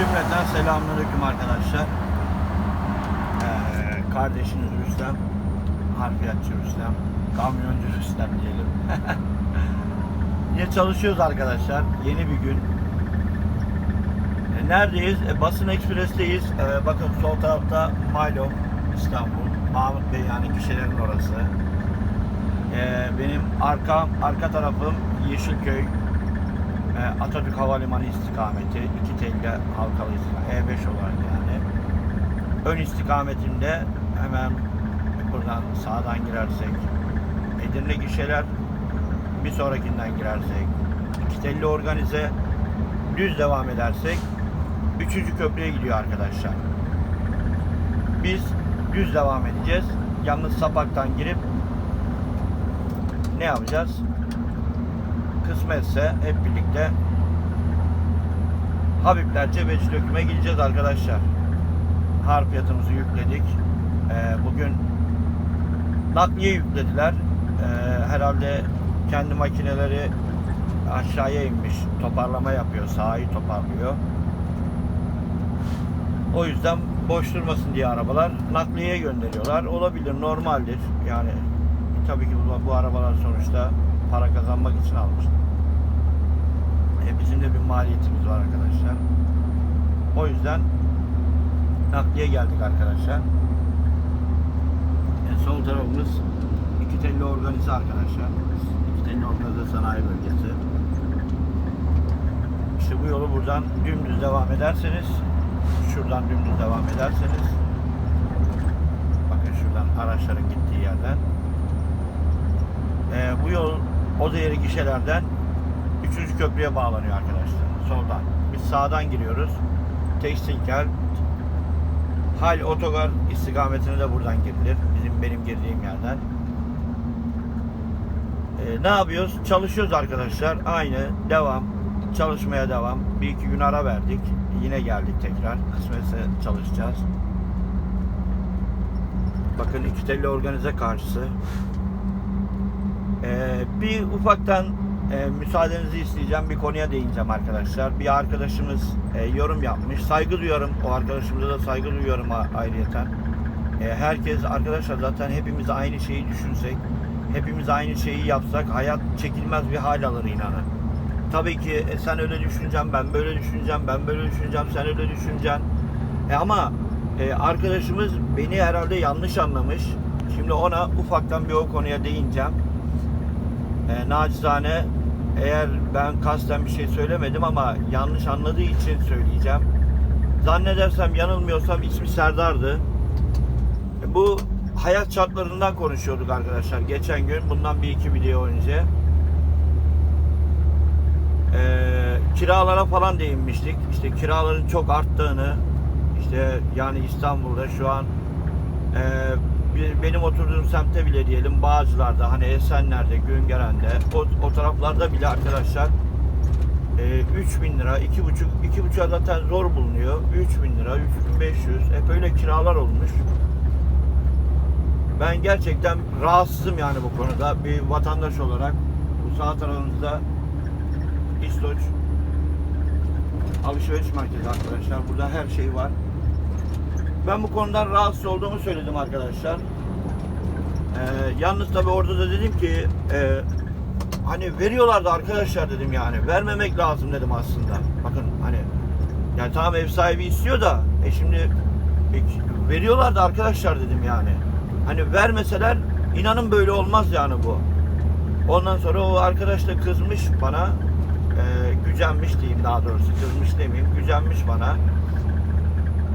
Cümleten selamünaleyküm arkadaşlar. Ee, kardeşiniz Rüstem, harfiyatçı Rüstem, kamyoncu Rüstem diyelim. Yine çalışıyoruz arkadaşlar. Yeni bir gün. E, neredeyiz? E, Basın Ekspres'teyiz. E, bakın sol tarafta Milo, İstanbul. Mahmut Bey yani kişilerin orası. E, benim arka arka tarafım Yeşilköy, Atatürk Havalimanı istikameti, iki telle halkalı istikamet, E5 olarak yani. Ön istikametimde hemen buradan sağdan girersek Edirne gişeler bir sonrakinden girersek iki telli organize düz devam edersek üçüncü köprüye gidiyor arkadaşlar. Biz düz devam edeceğiz. Yalnız sapaktan girip ne yapacağız? Kısmetse hep birlikte Habiblerce Becidöküm'e gideceğiz arkadaşlar. Harfiyatımızı yükledik. Ee, bugün nakliye yüklediler. Ee, herhalde kendi makineleri aşağıya inmiş. Toparlama yapıyor. Sahayı toparlıyor. O yüzden boş durmasın diye arabalar nakliyeye gönderiyorlar. Olabilir, normaldir. Yani tabii ki bu, bu arabalar sonuçta para kazanmak için almış. Bizim de bir maliyetimiz var arkadaşlar. O yüzden nakliye geldik arkadaşlar. E, sol tarafımız iki telli organize arkadaşlar. İki telli organize sanayi bölgesi. İşte bu yolu buradan dümdüz devam ederseniz şuradan dümdüz devam ederseniz bakın şuradan araçların gittiği yerden e, bu yol Odayeri gişelerden 3. köprüye bağlanıyor arkadaşlar. Soldan. Biz sağdan giriyoruz. Tekstil kent Hal otogar istikametine de buradan girilir. Bizim benim girdiğim yerden. Ee, ne yapıyoruz? Çalışıyoruz arkadaşlar. Aynı. Devam. Çalışmaya devam. Bir iki gün ara verdik. Yine geldik tekrar. Kısmetse çalışacağız. Bakın iki telli organize karşısı. Ee, bir ufaktan e, müsaadenizi isteyeceğim. Bir konuya değineceğim arkadaşlar. Bir arkadaşımız e, yorum yapmış. Saygı duyuyorum. O arkadaşımıza da saygı duyuyorum ayrıyeten. E, herkes arkadaşlar zaten hepimiz aynı şeyi düşünsek, hepimiz aynı şeyi yapsak hayat çekilmez bir hal alır inanın. Tabii ki e, sen öyle düşüneceksin, ben böyle düşüneceğim, ben böyle düşüneceğim, sen öyle düşüneceksin. E, ama e, arkadaşımız beni herhalde yanlış anlamış. Şimdi ona ufaktan bir o konuya değineceğim. E, nacizane eğer ben kasten bir şey söylemedim ama yanlış anladığı için söyleyeceğim. Zannedersem yanılmıyorsam ismi Serdar'dı. Bu hayat şartlarından konuşuyorduk arkadaşlar geçen gün. Bundan bir iki video önce. E, kiralara falan değinmiştik. İşte kiraların çok arttığını işte yani İstanbul'da şu an e, benim oturduğum semtte bile diyelim Bağcılar'da hani Esenler'de, Güngören'de o, o taraflarda bile arkadaşlar e, 3000 lira, 2,5 2,5 zaten zor bulunuyor. 3000 lira, 3500 hep öyle kiralar olmuş. Ben gerçekten rahatsızım yani bu konuda bir vatandaş olarak. Bu sağ tarafımızda İstoç alışveriş merkezi arkadaşlar. Burada her şey var. Ben bu konudan rahatsız olduğumu söyledim arkadaşlar. Ee, yalnız tabi orada da dedim ki e, hani veriyorlardı arkadaşlar dedim yani. Vermemek lazım dedim aslında. Bakın hani yani tamam ev sahibi istiyor da e şimdi e, veriyorlardı arkadaşlar dedim yani. Hani vermeseler inanın böyle olmaz yani bu. Ondan sonra o arkadaş da kızmış bana. E, gücenmiş diyeyim daha doğrusu. Kızmış demeyeyim. Gücenmiş bana.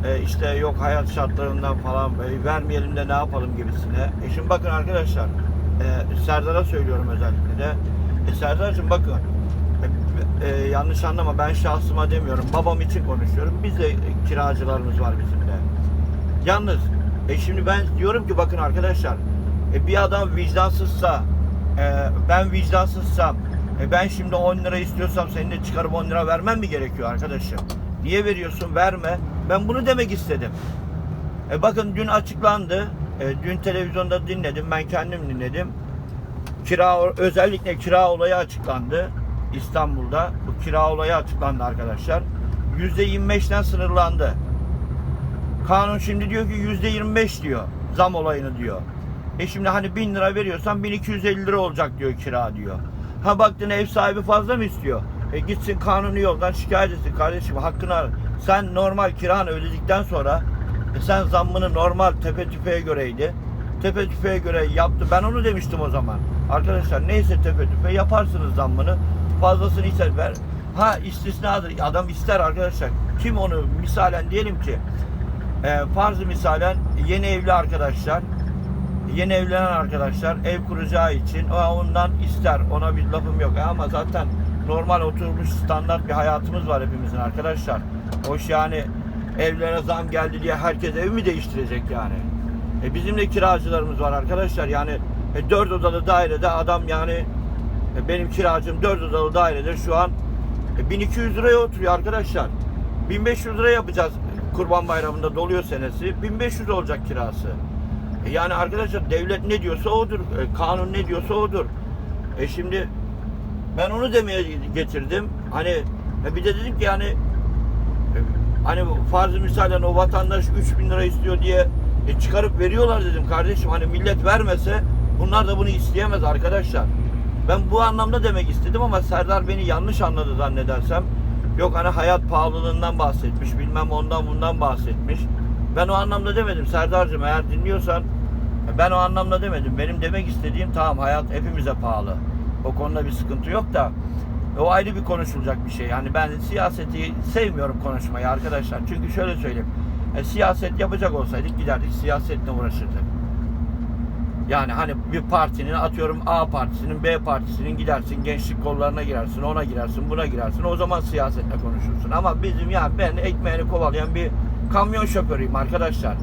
E, işte yok hayat şartlarından falan e, vermeyelim de ne yapalım gibisine. E şimdi bakın arkadaşlar e, Serdar'a söylüyorum özellikle de. E, Serdar'cığım bakın e, e, yanlış anlama ben şahsıma demiyorum. Babam için konuşuyorum. Biz de kiracılarımız var bizim de. Yalnız e şimdi ben diyorum ki bakın arkadaşlar e, bir adam vicdansızsa e, ben vicdansızsam e, ben şimdi 10 lira istiyorsam senin de çıkarıp 10 lira vermem mi gerekiyor arkadaşım? Niye veriyorsun? Verme. Ben bunu demek istedim. E bakın dün açıklandı. E, dün televizyonda dinledim. Ben kendim dinledim. Kira özellikle kira olayı açıklandı. İstanbul'da bu kira olayı açıklandı arkadaşlar. %25'ten sınırlandı. Kanun şimdi diyor ki %25 diyor zam olayını diyor. E şimdi hani 1000 lira veriyorsan 1250 lira olacak diyor kira diyor. Ha baktın ev sahibi fazla mı istiyor? E gitsin kanuni yoldan şikayet etsin kardeşim hakkını Sen normal kiranı ödedikten sonra e sen zammını normal tepe tüfeğe göreydi. Tepe tüfeğe göre yaptı. Ben onu demiştim o zaman. Arkadaşlar neyse tepe tüfe yaparsınız zammını. Fazlasını ister ver. Ha istisnadır. Adam ister arkadaşlar. Kim onu misalen diyelim ki e, farzı misalen yeni evli arkadaşlar yeni evlenen arkadaşlar ev kuracağı için o ondan ister. Ona bir lafım yok ama zaten normal oturmuş standart bir hayatımız var hepimizin arkadaşlar. Hoş yani evlere zam geldi diye herkes ev mi değiştirecek yani? E bizim de kiracılarımız var arkadaşlar. Yani e, 4 odalı dairede adam yani e, benim kiracım 4 odalı dairede şu an e, 1200 liraya oturuyor arkadaşlar. 1500 lira yapacağız Kurban Bayramı'nda doluyor senesi. 1500 olacak kirası. E Yani arkadaşlar devlet ne diyorsa odur. E, Kanun ne diyorsa odur. E şimdi ben onu demeye getirdim. Hani e bir de dedim ki yani hani farzı misalen o vatandaş 3000 lira istiyor diye e, çıkarıp veriyorlar dedim kardeşim. Hani millet vermese bunlar da bunu isteyemez arkadaşlar. Ben bu anlamda demek istedim ama Serdar beni yanlış anladı zannedersem. Yok hani hayat pahalılığından bahsetmiş, bilmem ondan bundan bahsetmiş. Ben o anlamda demedim Serdar'cığım eğer dinliyorsan ben o anlamda demedim. Benim demek istediğim tamam hayat hepimize pahalı. O konuda bir sıkıntı yok da o ayrı bir konuşulacak bir şey. Yani ben siyaseti sevmiyorum konuşmayı arkadaşlar. Çünkü şöyle söyleyeyim. E, siyaset yapacak olsaydık giderdik siyasetle uğraşırdık. Yani hani bir partinin atıyorum A partisinin B partisinin gidersin gençlik kollarına girersin ona girersin buna girersin o zaman siyasetle konuşursun ama bizim ya ben ekmeğini kovalayan bir kamyon şoförüyüm arkadaşlar.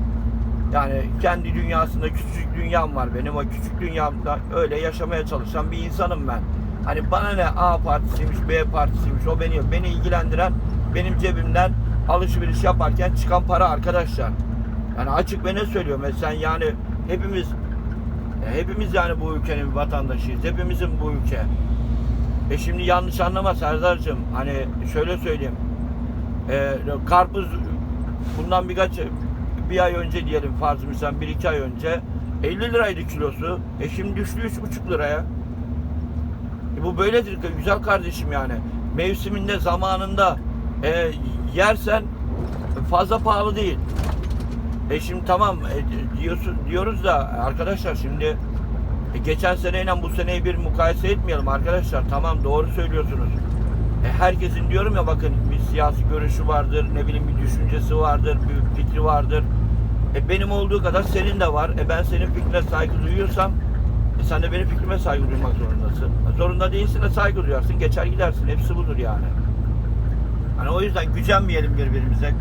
Yani kendi dünyasında küçük dünyam var benim o küçük dünyamda öyle yaşamaya çalışan bir insanım ben. Hani bana ne A partisiymiş B partisiymiş o beni beni ilgilendiren benim cebimden alışveriş yaparken çıkan para arkadaşlar. Yani açık ve ne söylüyorum sen yani hepimiz hepimiz yani bu ülkenin vatandaşıyız. Hepimizin bu ülke. E şimdi yanlış anlama Serdar'cığım. Hani şöyle söyleyeyim. E, karpuz bundan birkaç bir ay önce diyelim farz misal bir iki ay önce 50 liraydı kilosu. E şimdi düştü üç buçuk liraya. Bu böyledir güzel kardeşim yani. Mevsiminde zamanında e, yersen fazla pahalı değil. E şimdi tamam e, diyorsun diyoruz da arkadaşlar şimdi e, geçen seneyle bu seneyi bir mukayese etmeyelim arkadaşlar. Tamam doğru söylüyorsunuz. E, herkesin diyorum ya bakın bir siyasi görüşü vardır, ne bileyim bir düşüncesi vardır, bir fikri vardır. E, benim olduğu kadar senin de var. E, ben senin fikrine saygı duyuyorsam e, sen de benim fikrime saygı duymak zorundasın. E, zorunda değilsin de saygı duyarsın, geçer gidersin. Hepsi budur yani. Hani o yüzden gücenmeyelim birbirimize.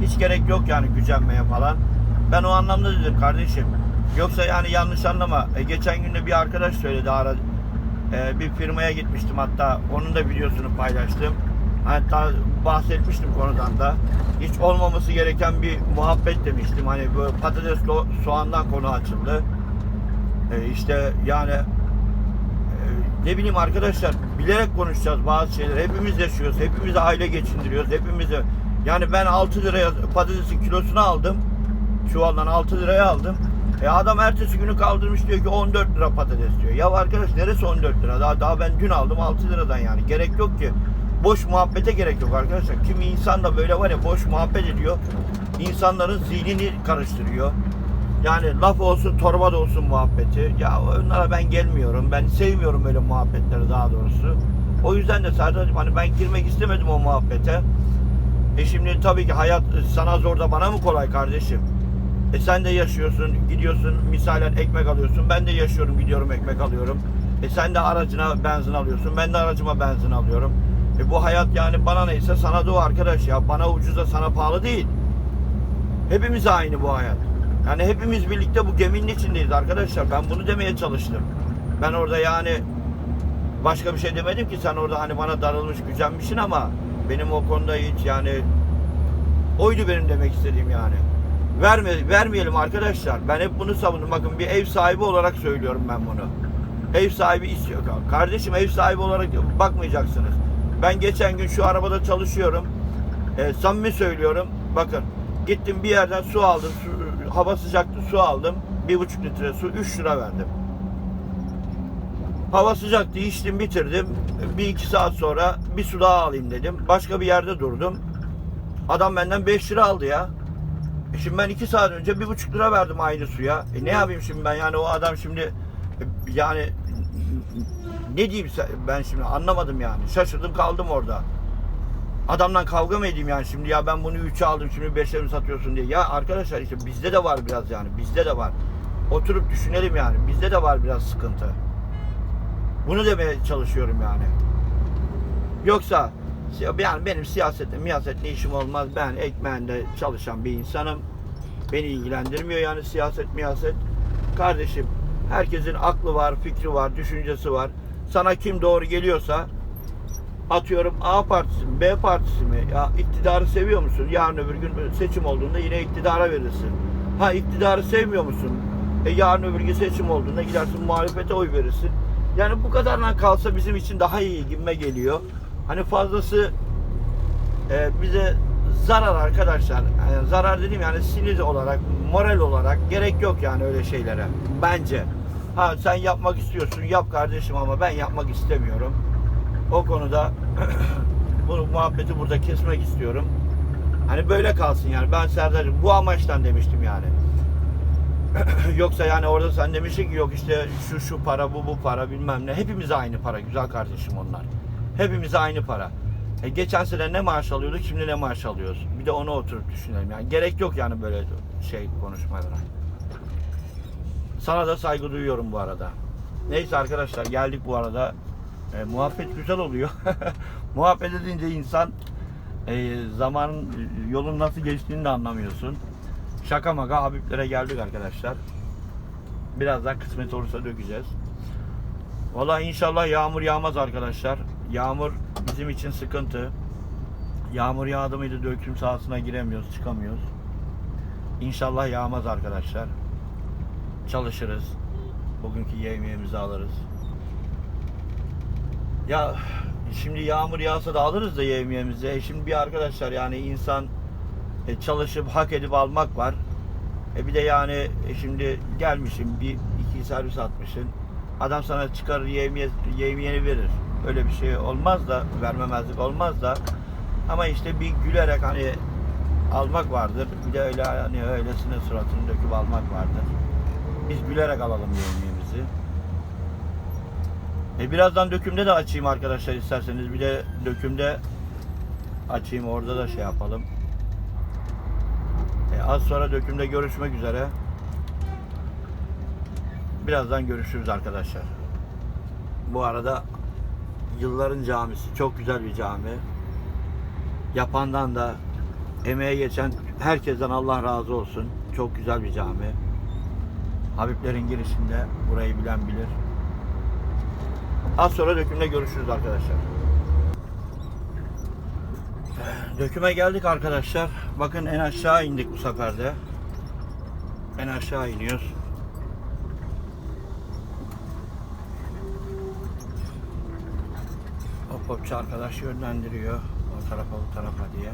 Hiç gerek yok yani gücenmeye falan. Ben o anlamda dedim kardeşim. Yoksa yani yanlış anlama. E, geçen gün de bir arkadaş söyledi ara e, bir firmaya gitmiştim hatta onun da videosunu paylaştım. Hatta bahsetmiştim konudan da. Hiç olmaması gereken bir muhabbet demiştim. Hani böyle patates so- soğandan konu açıldı. E, işte yani e, ne bileyim arkadaşlar bilerek konuşacağız bazı şeyler. Hepimiz yaşıyoruz. Hepimiz aile geçindiriyoruz. Hepimiz yani ben 6 liraya patatesin kilosunu aldım. Çuvaldan 6 liraya aldım. E adam ertesi günü kaldırmış diyor ki 14 lira patates diyor. Ya arkadaş neresi 14 lira? Daha, daha ben dün aldım 6 liradan yani. Gerek yok ki. Boş muhabbete gerek yok arkadaşlar. Kimi insan da böyle var ya boş muhabbet ediyor. İnsanların zihnini karıştırıyor. Yani laf olsun torba da olsun muhabbeti. Ya onlara ben gelmiyorum. Ben sevmiyorum böyle muhabbetleri daha doğrusu. O yüzden de Serdar'cığım hani ben girmek istemedim o muhabbete. E şimdi tabii ki hayat sana zor da bana mı kolay kardeşim? E sen de yaşıyorsun, gidiyorsun, misalen ekmek alıyorsun. Ben de yaşıyorum, gidiyorum ekmek alıyorum. E sen de aracına benzin alıyorsun. Ben de aracıma benzin alıyorum. E bu hayat yani bana neyse sana da o arkadaş ya. Bana ucuza sana pahalı değil. Hepimiz aynı bu hayat. Yani hepimiz birlikte bu geminin içindeyiz arkadaşlar. Ben bunu demeye çalıştım. Ben orada yani başka bir şey demedim ki sen orada hani bana darılmış gücenmişsin ama benim o konuda hiç yani oydu benim demek istediğim yani. Verme, vermeyelim arkadaşlar. Ben hep bunu savundum. Bakın bir ev sahibi olarak söylüyorum ben bunu. Ev sahibi istiyor. Kardeşim ev sahibi olarak bakmayacaksınız. Ben geçen gün şu arabada çalışıyorum. E, samimi söylüyorum. Bakın gittim bir yerden su aldım. Su, hava sıcaktı su aldım. Bir buçuk litre su 3 lira verdim. Hava sıcaktı içtim bitirdim. Bir iki saat sonra bir su daha alayım dedim. Başka bir yerde durdum. Adam benden 5 lira aldı ya. E şimdi ben 2 saat önce bir buçuk lira verdim aynı suya. E ne yapayım şimdi ben yani o adam şimdi yani ne diyeyim ben şimdi anlamadım yani. Şaşırdım kaldım orada. Adamdan kavga mı edeyim yani şimdi ya ben bunu 3'e aldım şimdi 5'e mi satıyorsun diye. Ya arkadaşlar işte bizde de var biraz yani bizde de var. Oturup düşünelim yani bizde de var biraz sıkıntı. Bunu demeye çalışıyorum yani. Yoksa yani benim siyasetle miyasetle işim olmaz. Ben ekmeğinde çalışan bir insanım. Beni ilgilendirmiyor yani siyaset miyaset. Kardeşim herkesin aklı var, fikri var, düşüncesi var. Sana kim doğru geliyorsa atıyorum A partisi mi, B partisi mi? Ya iktidarı seviyor musun? Yarın öbür gün seçim olduğunda yine iktidara verirsin. Ha iktidarı sevmiyor musun? E yarın öbür gün seçim olduğunda gidersin muhalefete oy verirsin. Yani bu kadarla kalsa bizim için daha iyi gibime geliyor. Hani fazlası e, bize zarar arkadaşlar. Yani zarar dediğim yani sinir olarak, moral olarak gerek yok yani öyle şeylere. Bence. Ha sen yapmak istiyorsun, yap kardeşim ama ben yapmak istemiyorum. O konuda bu muhabbeti burada kesmek istiyorum. Hani böyle kalsın yani. Ben Serdar'cığım bu amaçtan demiştim yani. Yoksa yani orada sen demişsin ki yok işte şu şu para bu bu para bilmem ne. Hepimize aynı para güzel kardeşim onlar. Hepimize aynı para. E geçen sene ne maaş alıyorduk şimdi ne maaş alıyoruz. Bir de onu oturup düşünelim yani. Gerek yok yani böyle şey konuşmalara. Sana da saygı duyuyorum bu arada. Neyse arkadaşlar geldik bu arada. E, muhabbet güzel oluyor. muhabbet edince insan e, zamanın yolun nasıl geçtiğini de anlamıyorsun. Şaka maka Habiblere geldik arkadaşlar. Birazdan kısmet olursa dökeceğiz. Valla inşallah yağmur yağmaz arkadaşlar. Yağmur bizim için sıkıntı. Yağmur yağdı mıydı döküm sahasına giremiyoruz, çıkamıyoruz. İnşallah yağmaz arkadaşlar. Çalışırız. Bugünkü yemeğimizi alırız. Ya şimdi yağmur yağsa da alırız da yemeğimizi. E şimdi bir arkadaşlar yani insan e, çalışıp hak edip almak var. E bir de yani e, şimdi gelmişim bir iki servis atmışsın. Adam sana çıkarır yemeğe, yemeğini verir. Öyle bir şey olmaz da vermemezlik olmaz da ama işte bir gülerek hani almak vardır. Bir de öyle hani öylesine suratını döküp almak vardır. Biz gülerek alalım yemeğimizi. E birazdan dökümde de açayım arkadaşlar isterseniz. Bir de dökümde açayım orada da şey yapalım. E, az sonra dökümde görüşmek üzere. Birazdan görüşürüz arkadaşlar. Bu arada yılların camisi çok güzel bir cami. Yapandan da emeğe geçen herkesten Allah razı olsun. Çok güzel bir cami. Habiblerin girişinde burayı bilen bilir. Az sonra dökümde görüşürüz arkadaşlar. Döküme geldik arkadaşlar. Bakın en aşağı indik bu sefer de. En aşağı iniyoruz. Hop hopçu arkadaş yönlendiriyor. O tarafa bu tarafa diye.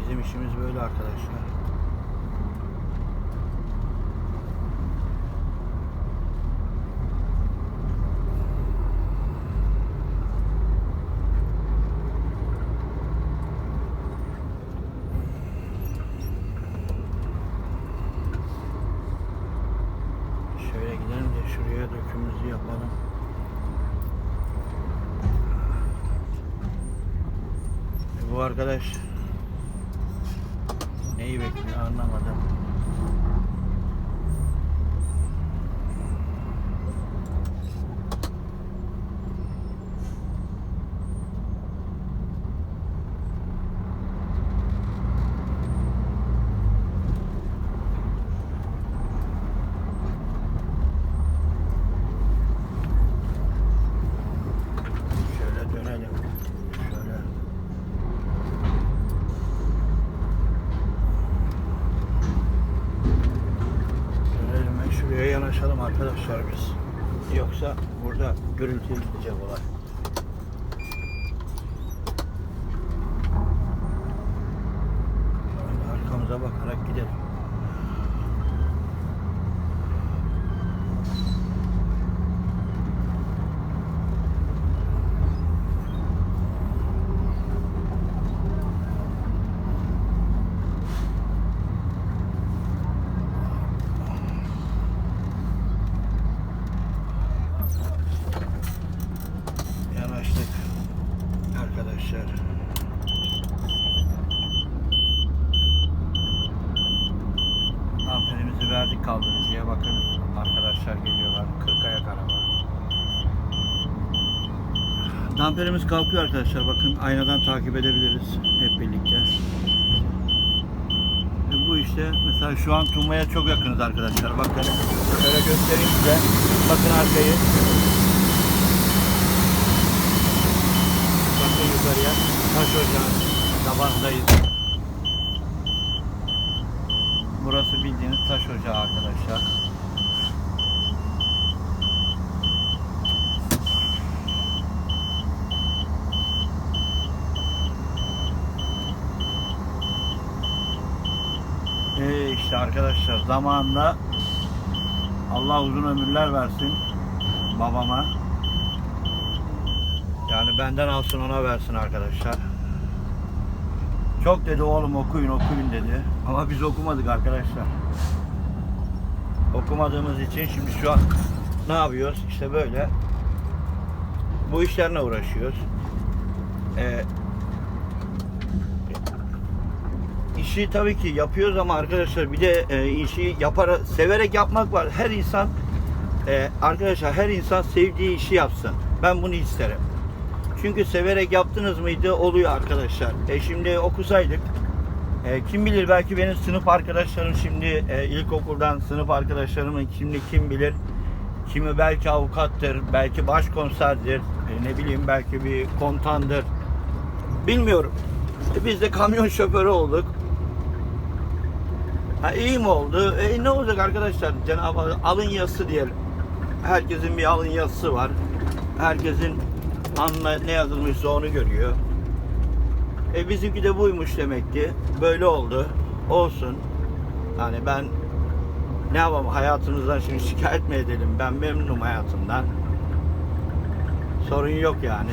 Bizim işimiz böyle arkadaşlar. Şöyle gidelim de şuraya dökümümüzü yapalım. E bu arkadaş neyi bekliyor anlamadım. Şöyle dönelim. Şöyle. Dönelim ve şuraya yanaşalım arkadaşlar biz. Yoksa gürültüye gidecek olay. Böyle Arkamıza bakarak gidelim. Yanaştık arkadaşlar. Amperimizi verdik kaldırıcıya bakın. Arkadaşlar geliyorlar. 40 ayak araba. Damperimiz kalkıyor arkadaşlar. Bakın aynadan takip edebiliriz hep birlikte. E bu işte mesela şu an Tuma'ya çok yakınız arkadaşlar. Bakın şöyle göstereyim size. Bakın arkayı. Bakın yukarıya. Taş ocağın tabandayız. Burası bildiğiniz taş ocağı arkadaşlar. Ee işte arkadaşlar zamanında Allah uzun ömürler versin babama. Benden alsın ona versin arkadaşlar. Çok dedi oğlum okuyun okuyun dedi. Ama biz okumadık arkadaşlar. Okumadığımız için şimdi şu an ne yapıyoruz? İşte böyle. Bu işlerle uğraşıyoruz. Ee, işi tabii ki yapıyoruz ama arkadaşlar bir de e, işi yapar severek yapmak var. Her insan e, arkadaşlar her insan sevdiği işi yapsın. Ben bunu isterim. Çünkü severek yaptınız mıydı oluyor arkadaşlar. E şimdi okusaydık e, kim bilir belki benim sınıf arkadaşlarım şimdi e, ilkokuldan sınıf arkadaşlarımın şimdi kim bilir kimi belki avukattır, belki başkonserdir, e, ne bileyim belki bir komutandır. Bilmiyorum. E, biz de kamyon şoförü olduk. Ha iyi mi oldu? E ne olacak arkadaşlar? Cenab-ı alın yazısı diyelim. Herkesin bir alın yazısı var. Herkesin anla ne yazılmışsa onu görüyor. E bizimki de buymuş demek ki. Böyle oldu. Olsun. Hani ben ne yapalım hayatımızdan şimdi şikayet mi edelim? Ben memnunum hayatımdan. Sorun yok yani.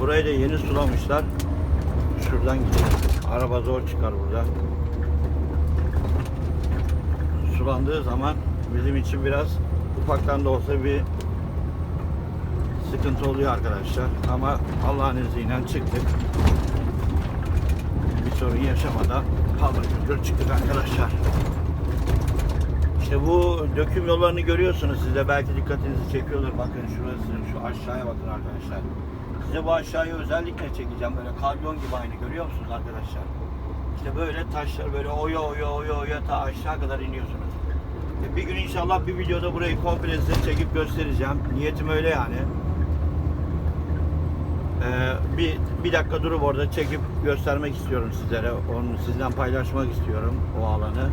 Burayı da yeni sulamışlar. Şuradan gidelim. Araba zor çıkar burada. Sulandığı zaman bizim için biraz ufaktan da olsa bir sıkıntı oluyor arkadaşlar. Ama Allah'ın izniyle çıktık. Bir sorun yaşamadan paldır küldür çıktık arkadaşlar. İşte bu döküm yollarını görüyorsunuz. Siz de belki dikkatinizi çekiyorlar. Bakın şurası, şu aşağıya bakın arkadaşlar. Size bu aşağıya özellikle çekeceğim. Böyle kalyon gibi aynı görüyor musunuz arkadaşlar? İşte böyle taşlar böyle oya oya oya oya ta aşağı kadar iniyorsunuz. E, Bir gün inşallah bir videoda burayı komple size çekip göstereceğim. Niyetim öyle yani. Ee, bir, bir dakika durup orada çekip göstermek istiyorum sizlere. Onu sizden paylaşmak istiyorum o alanı.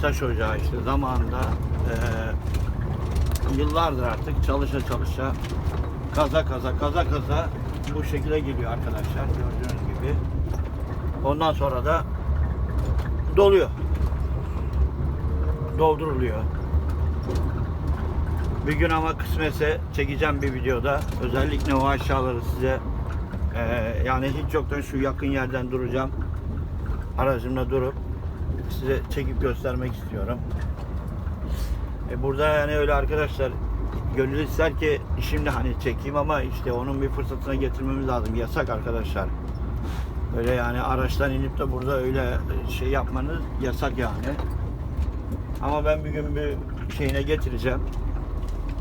Taş ocağı işte zamanında eee, yıllardır artık çalışa çalışa kaza kaza kaza kaza bu şekilde geliyor arkadaşlar gördüğünüz gibi. Ondan sonra da doluyor. Dolduruluyor. Bir gün ama kısmetse çekeceğim bir videoda. Özellikle o aşağıları size eee, yani hiç yoktan şu yakın yerden duracağım. Aracımla durup size çekip göstermek istiyorum. E burada yani öyle arkadaşlar gönül ister ki şimdi hani çekeyim ama işte onun bir fırsatına getirmemiz lazım. Yasak arkadaşlar. Öyle yani araçtan inip de burada öyle şey yapmanız yasak yani. Ama ben bir gün bir şeyine getireceğim.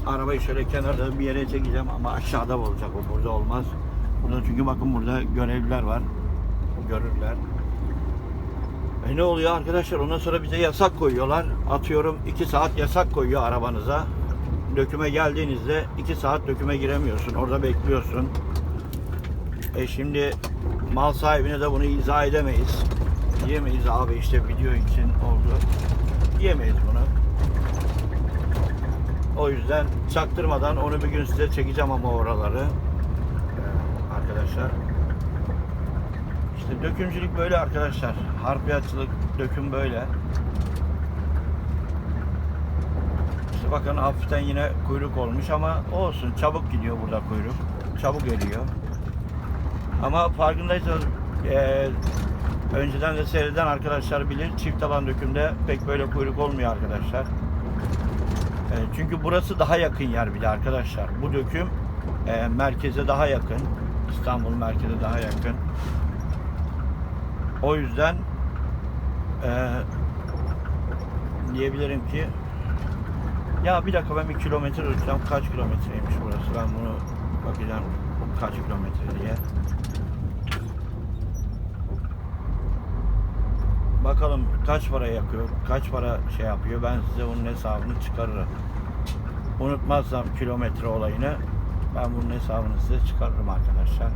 Arabayı şöyle kenarda bir yere çekeceğim ama aşağıda olacak o burada olmaz. Burada çünkü bakın burada görevliler var. Görürler. E ne oluyor arkadaşlar? Ondan sonra bize yasak koyuyorlar. Atıyorum 2 saat yasak koyuyor arabanıza. Döküme geldiğinizde 2 saat döküme giremiyorsun. Orada bekliyorsun. E şimdi mal sahibine de bunu izah edemeyiz. Diyemeyiz abi işte video için oldu. Diyemeyiz bunu. O yüzden çaktırmadan onu bir gün size çekeceğim ama oraları. Ee, arkadaşlar. İşte dökümcülük böyle arkadaşlar. Harfiyatçılık, döküm böyle. İşte bakın hafiften yine kuyruk olmuş ama olsun. Çabuk gidiyor burada kuyruk. Çabuk eriyor. Ama farkındaysanız eee, önceden de seyreden arkadaşlar bilir çift alan dökümde pek böyle kuyruk olmuyor arkadaşlar. E, çünkü burası daha yakın yer bir de arkadaşlar. Bu döküm e, merkeze daha yakın. İstanbul merkeze daha yakın. O yüzden e, diyebilirim ki ya bir dakika ben bir kilometre ölçeceğim. Kaç kilometreymiş burası? Ben bunu bakacağım kaç kilometre diye. Bakalım kaç para yakıyor, kaç para şey yapıyor. Ben size onun hesabını çıkarırım. Unutmazsam kilometre olayını ben bunun hesabını size çıkarırım arkadaşlar.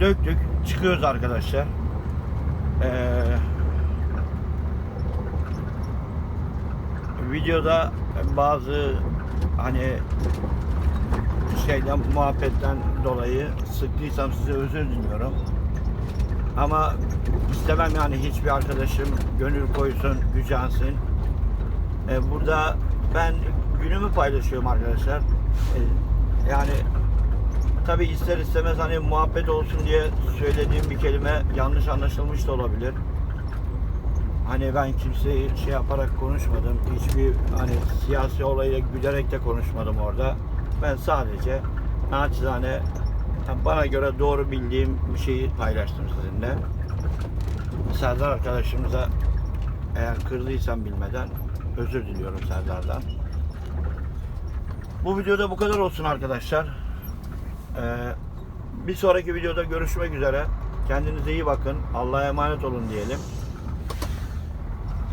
Döktük, çıkıyoruz arkadaşlar. Ee, videoda bazı hani şeyden muhabbetten dolayı sıktıysam size özür diliyorum. Ama istemem yani hiçbir arkadaşım gönül koysun, gücensin. Ee, burada ben günümü paylaşıyorum arkadaşlar. Ee, yani tabi ister istemez hani muhabbet olsun diye söylediğim bir kelime yanlış anlaşılmış da olabilir. Hani ben kimseyi şey yaparak konuşmadım. Hiçbir hani siyasi olayla gülerek de konuşmadım orada. Ben sadece naçizane yani bana göre doğru bildiğim bir şeyi paylaştım sizinle. Serdar arkadaşımıza eğer kırdıysam bilmeden özür diliyorum Serdar'dan. Bu videoda bu kadar olsun arkadaşlar. Ee, bir sonraki videoda görüşmek üzere. Kendinize iyi bakın. Allah'a emanet olun diyelim.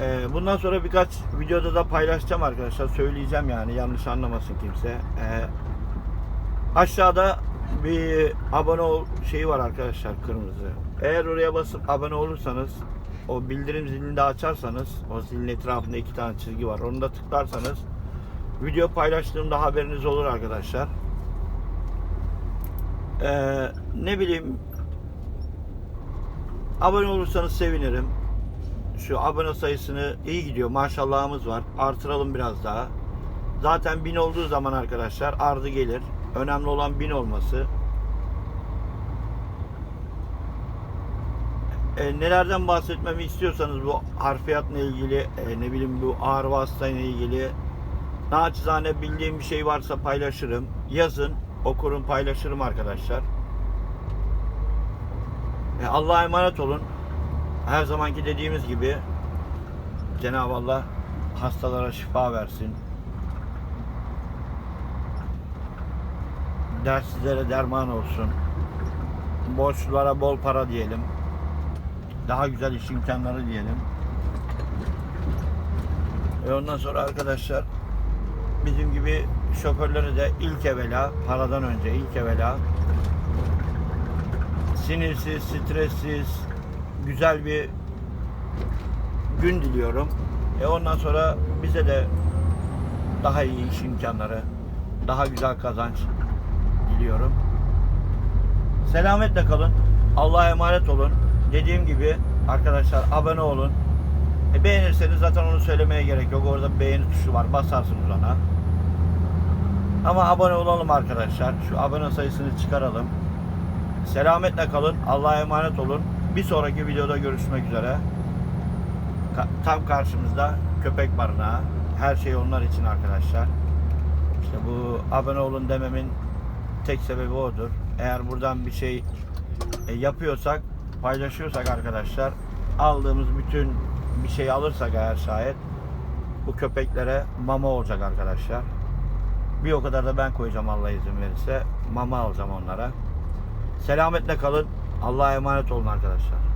Ee, bundan sonra birkaç videoda da paylaşacağım arkadaşlar. Söyleyeceğim yani yanlış anlamasın kimse. Ee, aşağıda bir abone ol şeyi var arkadaşlar kırmızı. Eğer oraya basıp abone olursanız o bildirim zilini de açarsanız o zilin etrafında iki tane çizgi var. Onu da tıklarsanız video paylaştığımda haberiniz olur arkadaşlar. Ee, ne bileyim abone olursanız sevinirim. Şu abone sayısını iyi gidiyor. Maşallahımız var. Artıralım biraz daha. Zaten bin olduğu zaman arkadaşlar ardı gelir. Önemli olan bin olması. E, nelerden bahsetmemi istiyorsanız bu harfiyatla ilgili e, ne bileyim bu ağır vasıtayla ilgili naçizane bildiğim bir şey varsa paylaşırım. Yazın okurum paylaşırım arkadaşlar. E, Allah'a emanet olun. Her zamanki dediğimiz gibi Cenab-ı Allah hastalara şifa versin. Derssizlere derman olsun. Borçlulara bol para diyelim. Daha güzel iş imkanları diyelim. Ve ondan sonra arkadaşlar bizim gibi şoförlere de ilk evvela paradan önce ilk evvela sinirsiz, stressiz, güzel bir gün diliyorum. E ondan sonra bize de daha iyi iş imkanları, daha güzel kazanç diliyorum. Selametle kalın. Allah'a emanet olun. Dediğim gibi arkadaşlar abone olun. E beğenirseniz zaten onu söylemeye gerek yok. Orada beğeni tuşu var. Basarsınız ona. Ama abone olalım arkadaşlar. Şu abone sayısını çıkaralım. Selametle kalın. Allah'a emanet olun. Bir sonraki videoda görüşmek üzere. Ka- tam karşımızda köpek barınağı. Her şey onlar için arkadaşlar. İşte bu abone olun dememin tek sebebi odur. Eğer buradan bir şey e, yapıyorsak, paylaşıyorsak arkadaşlar, aldığımız bütün bir şey alırsak eğer şayet bu köpeklere mama olacak arkadaşlar. Bir o kadar da ben koyacağım Allah izin verirse. Mama alacağım onlara. Selametle kalın. Allah'a emanet olun arkadaşlar.